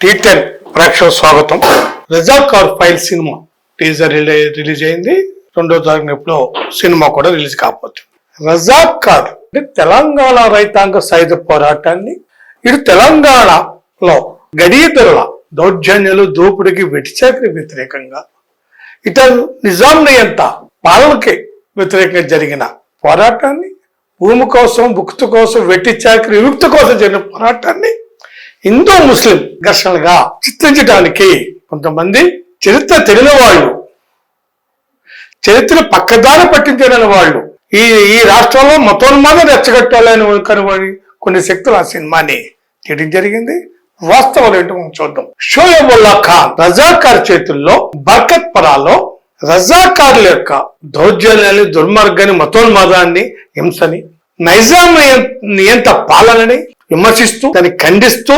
T10 ప్రేక్షకు స్వాగతం. స్వాగతం Razakar file cinema teaser release అయింది. రెండో తారీఖులో సినిమా కూడా రిలీజ్ కాబోతుంది రజాకార్ అంటే తెలంగాణ రైతాంగ సైద పోరాటాన్ని ఇటు తెలంగాణలో గడియతరుల దౌర్జన్యాలు దోపిడికి వెటిచాకరి వ్యతిరేకంగా ఇట నిజాం నియంత పాలనకి వ్యతిరేకంగా జరిగిన పోరాటాన్ని భూమి కోసం భుక్తి కోసం వెట్టి చాకరి విముక్తి కోసం జరిగిన పోరాటాన్ని హిందూ ముస్లిం ఘర్షణలుగా చిత్రించడానికి కొంతమంది చరిత్ర తెలియని వాళ్ళు చరిత్ర పక్కదారి పట్టించలేని వాళ్ళు ఈ ఈ రాష్ట్రంలో మతోన్మాదం రెచ్చగట్టాలని కనుగొని కొన్ని శక్తులు ఆ సినిమాని తీయడం జరిగింది. వాస్తవాలు ఏంటో మనం చూద్దాం. షోయబుల్లా ఖాన్ రజాకార్ చేతుల్లో బర్కత్ పరాలో రజాకారుల యొక్క దౌర్జన్యాన్ని దుర్మార్గాన్ని మతోన్మాదాన్ని హింసని నైజాం నియంత పాలనని విమర్శిస్తూ దాన్ని ఖండిస్తూ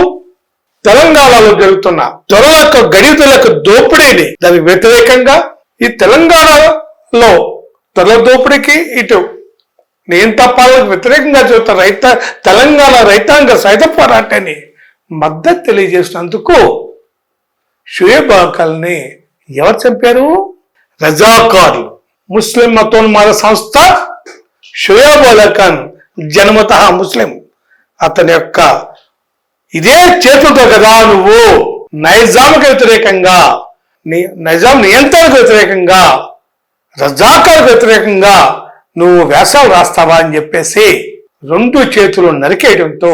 తెలంగాణలో జరుగుతున్న దొరలకు యొక్క దోపిడీని దానికి వ్యతిరేకంగా ఈ తెలంగాణలో దొరల దోపిడీకి ఇటు నేను తప్పాలకు వ్యతిరేకంగా జరుగుతున్న రైత తెలంగాణ రైతాంగ సైత పోరాటాన్ని మద్దతు తెలియజేసినందుకు షుయేబ్ అకల్ని ఎవరు చంపారు రజాకార్లు ముస్లిం మతోన్మాద సంస్థ షుయేబ్ అలఖాన్ జన్మత ముస్లిం. అతని యొక్క ఇదే చేతులతో కదా నువ్వు నైజాంకి వ్యతిరేకంగా ని- నైజాం నియంత్రణకు వ్యతిరేకంగా రజాకాలకు వ్యతిరేకంగా నువ్వు వ్యాసాలు రాస్తావా అని చెప్పేసి రెండు చేతులు నరికేయడంతో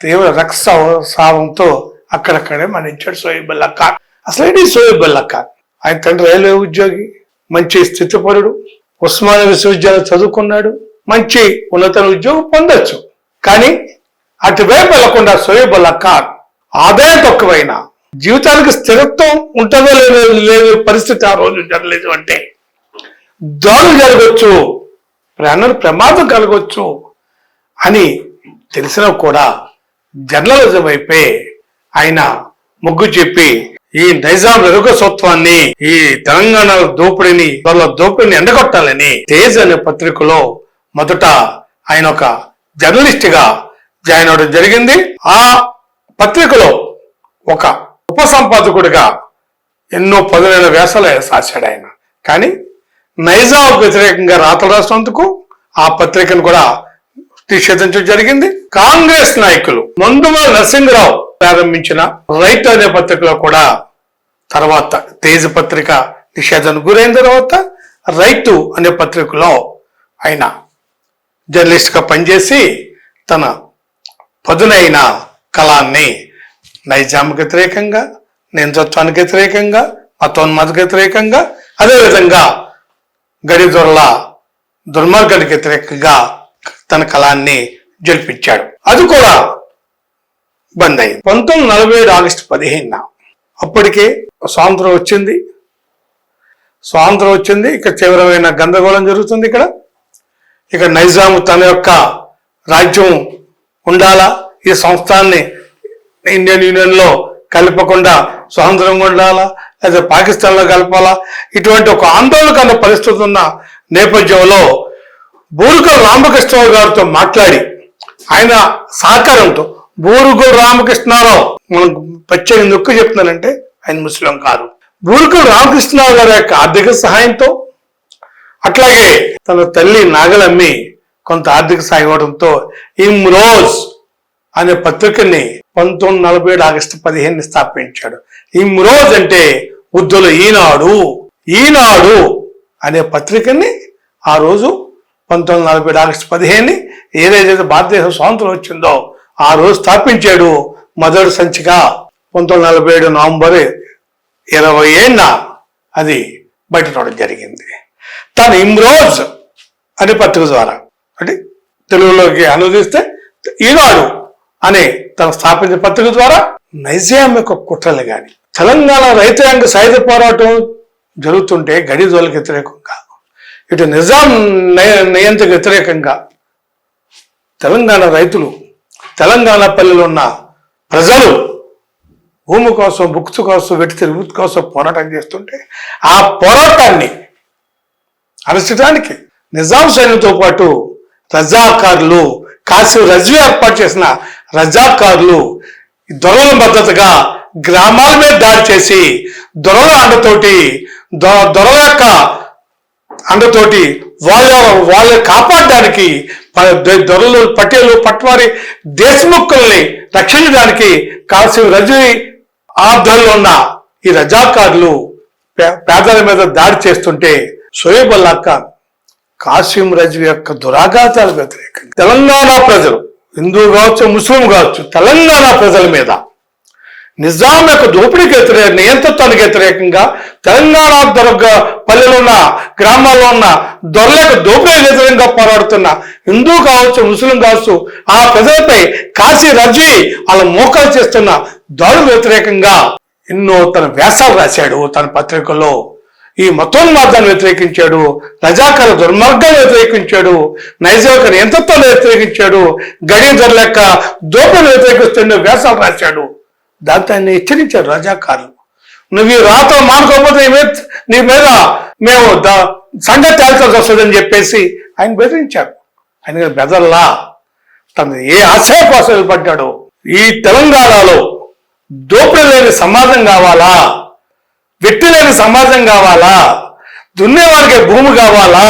తీవ్ర రక్తస్రావంతో అక్కడక్కడే మరణించాడు సోయబుల్లా ఖాన్ అసలు ఏంటి సోయబుల్లా ఖాన్ ఆయన తండ్రి రైల్వే ఉద్యోగి మంచి స్థితిపరుడు ఉస్మానియా విశ్వవిద్యాలయం చదువుకున్నాడు మంచి ఉన్నత ఉద్యోగం పొందొచ్చు. కానీ అటువైపు వెళ్ళకుండా సోయబుల్లా ఖాన్ ఆదాయం తక్కువైన జీవితానికి స్థిరత్వం ఉంటుందో లేదో లేని పరిస్థితి ఆ రోజు జరగలేదు అంటే దాడులు జరగవచ్చు ప్రాణులు ప్రమాదం కలగవచ్చు అని తెలిసినా కూడా జర్నలిజం వైపే ఆయన మొగ్గు చెప్పి ఈ నైజాం నిరుగసత్వాన్ని ఈ తెలంగాణ దోపిడిని వాళ్ళ దోపిడిని ఎండగొట్టాలని తేజ్ అనే పత్రికలో మొదట ఆయన ఒక జర్నలిస్ట్గా జాయిన్ అవడం జరిగింది. ఆ పత్రికలో ఒక ఉపసంపాదకుడిగా ఎన్నో పదులైన వ్యాసాలు రాశాడు ఆయన. కానీ నైజాబ్ వ్యతిరేకంగా రాతలు రాసినందుకు ఆ పత్రికను కూడా నిషేధించడం జరిగింది. కాంగ్రెస్ నాయకులు మందుమల నరసింహరావు ప్రారంభించిన రైతు అనే పత్రికలో కూడా తర్వాత తేజ పత్రిక నిషేధానికి గురైన తర్వాత రైతు అనే పత్రికలో ఆయన జర్నలిస్ట్గా పనిచేసి తన పదునైన కళాన్ని నైజాంకి వ్యతిరేకంగా నియంతృత్వానికి వ్యతిరేకంగా మతోన్మాదకు వ్యతిరేకంగా అదేవిధంగా గడిదొరల దుర్మార్గానికి వ్యతిరేకంగా తన కళాన్ని జరిపించాడు అది కూడా బంద్ అయింది. పంతొమ్మిది నలభై ఏడు ఆగస్టు పదిహేనున అప్పటికే స్వాతంత్రం వచ్చింది. స్వాతంత్రం వచ్చింది. ఇక తీవ్రమైన గందరగోళం జరుగుతుంది ఇక్కడ. ఇక నైజాము తన యొక్క రాజ్యం ఉండాలా? ఈ సంస్థాన్ని ఇండియన్ యూనియన్లో కలపకుండా స్వతంత్రంగా ఉండాలా? లేదా పాకిస్తాన్లో కలపాలా? ఇటువంటి ఒక ఆందోళనకరణ పరిస్థితి ఉన్న నేపథ్యంలో బూరుగల్ రామకృష్ణరావు గారితో మాట్లాడి ఆయన సహకారంతో బూరుగుల్ రామకృష్ణారావు మనం ప్రత్యేక నొక్కు చెప్తున్నానంటే ఆయన ముస్లిం కాదు. బూరుగుల్ రామకృష్ణరావు గారి యొక్క ఆర్థిక సహాయంతో అట్లాగే తన తల్లి నాగలమ్మి కొంత ఆర్థిక సాయం ఇవ్వడంతో ఇమ్రోజ్ అనే పత్రికని పంతొమ్మిది నలభై ఏడు ఆగస్టు పదిహేను స్థాపించాడు. ఇమ్రోజ్ అంటే ఉర్దూలో ఈనాడు ఈనాడు అనే పత్రికని ఆ రోజు పంతొమ్మిది నలభై ఏడు ఆగస్టు పదిహేను ఏదైతే భారతదేశం స్వాతంత్రం వచ్చిందో ఆ రోజు స్థాపించాడు మొదటి సంచిక పంతొమ్మిది నలభై ఏడు నవంబర్ ఇరవై ఏడున అది బయట రావడం జరిగింది. తను ఇమ్రోజ్ అనే పత్రిక ద్వారా అంటే తెలుగులోకి అనువదిస్తే ఈనాడు అనే తను స్థాపించిన పత్రిక ద్వారా నైజాం యొక్క కుట్రలు కానీ తెలంగాణ రైతాంగ సాయుధ పోరాటం జరుగుతుంటే గడిదోలకు వ్యతిరేకంగా ఇటు నిజాం నయ- నియంత్రణకు వ్యతిరేకంగా తెలంగాణ రైతులు తెలంగాణ పల్లెలో ఉన్న ప్రజలు భూమి కోసం బుక్తు కోసం వెట్టి తిరుగుతు కోసం పోరాటం చేస్తుంటే ఆ పోరాటాన్ని అరచడానికి నిజాం సైన్యంతో పాటు రజాకారులు కాశీ రజ్వీ ఏర్పాటు చేసిన రజాకారులు దొరల మద్దతుగా గ్రామాల మీద దాడి చేసి దొరల అండతోటి దొరల యొక్క అండతోటి వాళ్ళ వాళ్ళ కాపాడడానికి దొరలు పటేలు పట్వారి దేశముక్కుల్ని రక్షించడానికి కాల్సిన రజీ ఆర్ధంలో ఉన్న ఈ రజాకారులు పే- పేదల మీద దాడి చేస్తుంటే సోయబుల్లా ఖాన్ కాసిం రజీ యొక్క దురాఘాతాలు వ్యతిరేకంగా. తెలంగాణ ప్రజలు హిందూ కావచ్చు ముస్లిం కావచ్చు తెలంగాణ ప్రజల మీద నిజాం యొక్క దోపిడీకి వ్యతిరేక నియంతృత్వానికి వ్యతిరేకంగా తెలంగాణ దొరక పల్లెలో ఉన్న గ్రామాల్లో ఉన్న దొరలకు దోపిడీకి వ్యతిరేకంగా పోరాడుతున్న హిందూ కావచ్చు ముస్లిం కావచ్చు ఆ ప్రజలపై కాశీ రజీ వాళ్ళ మోకాలు చేస్తున్న దాడులు వ్యతిరేకంగా ఎన్నో తన వ్యాసాలు రాశాడు తన పత్రికల్లో. ఈ మతోన్మార్గాన్ని వ్యతిరేకించాడు రజాకర దుర్మార్గాన్ని వ్యతిరేకించాడు నైజాక నియంత్రణను వ్యతిరేకించాడు గడియ లెక్క దోపిడీని వ్యతిరేకిస్తుండే వ్యాసాలు రాశాడు. దాంతో ఆయన హెచ్చరించాడు రజాకారులు. నువ్వు ఈ రాత మానుకోకపోతే నీ మీద మేము ద- సంగతి తేల్చాల్సి వస్తుందని చెప్పేసి ఆయన బెదిరించారు ఆయన బెదర్లా. తన ఏ ఆశయ కోసం పడ్డాడు ఈ తెలంగాణలో దోపిడీ లేని సమాజం కావాలా? వ్యక్తి లేని సమాజం కావాలా? దున్నేవారికి భూమి కావాలా?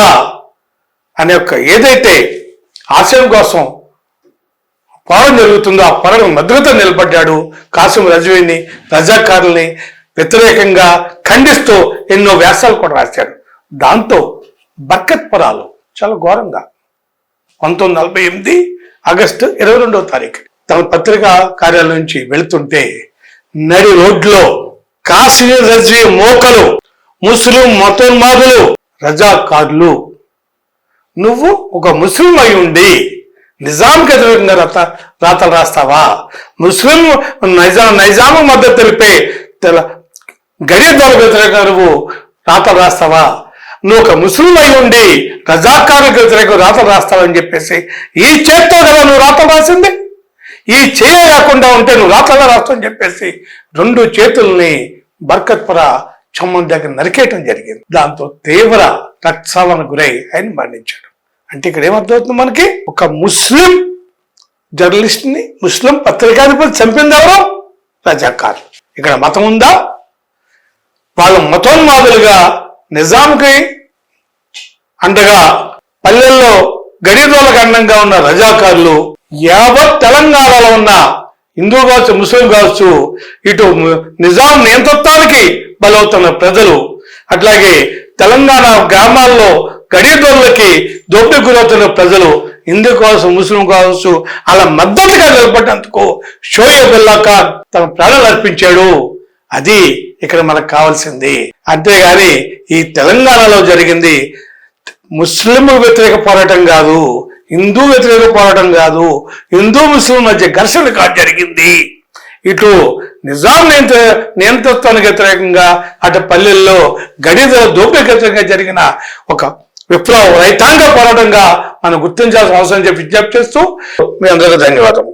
అనే ఒక ఏదైతే ఆశయం కోసం పోరాటం జరుగుతుందో ఆ పోరాటం మద్దతుతో నిలబడ్డాడు కాసిం రజవీని రజాకారుల్ని వ్యతిరేకంగా ఖండిస్తూ ఎన్నో వ్యాసాలు కూడా రాశాడు. దాంతో బర్కత్ పొరాలు చాలా ఘోరంగా. పంతొమ్మిది నలభై ఎనిమిది ఆగస్టు ఇరవై రెండవ తారీఖు తన పత్రికా కార్యాలయం నుంచి వెళుతుంటే నడి రోడ్లో కాశీ రజీ మోకలు ముస్లిం మతోన్మాదులు రజాకార్లు. నువ్వు ఒక ముస్లిం అయి ఉండి నిజాంకి వ్యతిరేకంగా రాత రాతలు రాస్తావా? ముస్లిం నైజాం నైజాము మద్దతు తెలిపే తెల గడియద్వాలకు వ్యతిరేకంగా నువ్వు రాతలు రాస్తావా? నువ్వు ఒక ముస్లిం అయి ఉండి రజాకారులకు వ్యతిరేకంగా రాతలు రాస్తావని చెప్పేసి ఈ చేత్తో కదా నువ్వు రాతలు రాసింది? ఈ చేయ ఉంటే నువ్వు రాతలా రాస్తావని చెప్పేసి రెండు చేతుల్ని బర్కత్పుర చమ్మం దగ్గర నరికేయటం జరిగింది. దాంతో తీవ్ర రక్తస్రావానికి గురై ఆయన మరణించాడు. అంటే ఇక్కడ ఏమర్థమవుతుంది మనకి? ఒక ముస్లిం జర్నలిస్ట్ని ముస్లిం పత్రికాధిపతి చంపింది ఎవరు? రజాకార్ ఇక్కడ మతం ఉందా? వాళ్ళు మతోన్మాదులుగా నిజాంకి అండగా పల్లెల్లో గడిరోలకు అండంగా ఉన్న రజాకారులు యావత్ తెలంగాణలో ఉన్న హిందూ కావచ్చు ముస్లిం కావచ్చు ఇటు నిజాం నియంతృత్వానికి బలవుతున్న ప్రజలు. అట్లాగే తెలంగాణ గ్రామాల్లో గడిదోళ్ళకి దోపిడీ గురవుతున్న ప్రజలు హిందూ కావచ్చు ముస్లిం కావచ్చు అలా మద్దతుగా నిలబడినందుకు షోయబ్ ఖాన్ తన ప్రాణాలు అర్పించాడు. అది ఇక్కడ మనకు కావాల్సింది. అంతేగాని ఈ తెలంగాణలో జరిగింది ముస్లింలు వ్యతిరేక పోరాటం కాదు. హిందూ వ్యతిరేక పోరాటం కాదు హిందూ ముస్లిం మధ్య ఘర్షణ కాదు జరిగింది. ఇటు నిజాం నియంత్ర నియంతృత్వానికి వ్యతిరేకంగా అటు పల్లెల్లో గడిదల దోపిడీకి వ్యతిరేకంగా జరిగిన ఒక విప్లవ రైతాంగ పోరాటంగా మనం గుర్తించాల్సిన అవసరం చెప్పి విజ్ఞప్తి చేస్తూ మీ అందరికీ ధన్యవాదము